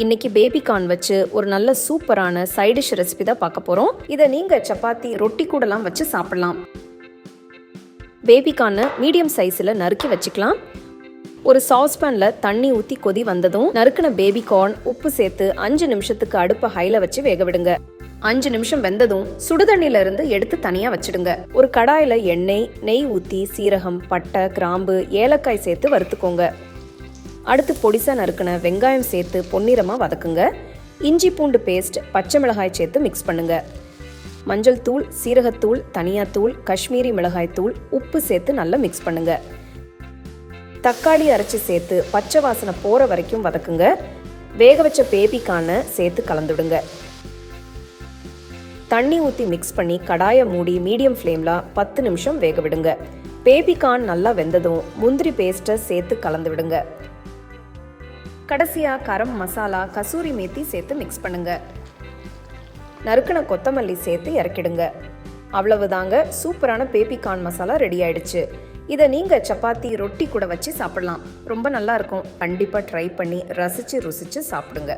இன்னைக்கு baby corn வச்சு ஒரு நல்ல சூப்பரான சைடிஷ் ரெசிபி தான் பார்க்க போகிறோம் இதை நீங்கள் சப்பாத்தி ரொட்டி கூடலாம் வச்சு சாப்பிடலாம். பேபி கார்னை மீடியம் சைஸில் நறுக்கி வச்சுக்கலாம். ஒரு சாஸ்பேனில் தண்ணி ஊற்றி கொதி வந்ததும் நறுக்கின பேபி கார்ன் உப்பு சேர்த்து அஞ்சு நிமிஷத்துக்கு அடுப்பை ஹையில் வச்சு வேக விடுங்க. அஞ்சு நிமிஷம் வெந்ததும் சுடுதண்ணில இருந்து எடுத்து தனியா வச்சிடுங்க. ஒரு கடாயில எண்ணெய் நெய் ஊத்தி சீரகம் பட்டை கிராம்பு ஏலக்காய் சேர்த்து வறுத்துக்கோங்க. அடுத்து பொடிசா நறுக்கின வெங்காயம் சேர்த்து பொன்னிறமாக வதக்குங்க. இஞ்சி பூண்டு பேஸ்ட் பச்சை மிளகாய் சேர்த்து மிக்ஸ் பண்ணுங்க. மஞ்சள் தூள் சீரகத்தூள் தனியாத்தூள் காஷ்மீரி மிளகாய் தூள் உப்பு சேர்த்து நல்லா மிக்ஸ் பண்ணுங்க. தக்காளி அரைச்சி சேர்த்து பச்சை வாசனை போற வரைக்கும் வதக்குங்க. வேக வச்ச பேபிக்கான சேர்த்து கலந்துடுங்க. தண்ணி ஊற்றி மிக்ஸ் பண்ணி கடாயை மூடி மீடியம் ஃப்ளேமில் பத்து நிமிஷம் வேக விடுங்க. பேபிகார்ன் நல்லா வெந்ததும் முந்திரி பேஸ்ட்டை சேர்த்து கலந்து விடுங்க கடைசியாக கரம் மசாலா கசூரி மேத்தி சேர்த்து மிக்ஸ் பண்ணுங்க. நறுக்கின கொத்தமல்லி சேர்த்து இறக்கிடுங்க. அவ்வளவுதாங்க சூப்பரான பேபிகார்ன் மசாலா ரெடி ஆயிடுச்சு. இதை நீங்கள் சப்பாத்தி ரொட்டி கூட வச்சு சாப்பிடலாம். ரொம்ப நல்லா இருக்கும். கண்டிப்பாக ட்ரை பண்ணி ரசித்து ருசித்து சாப்பிடுங்க.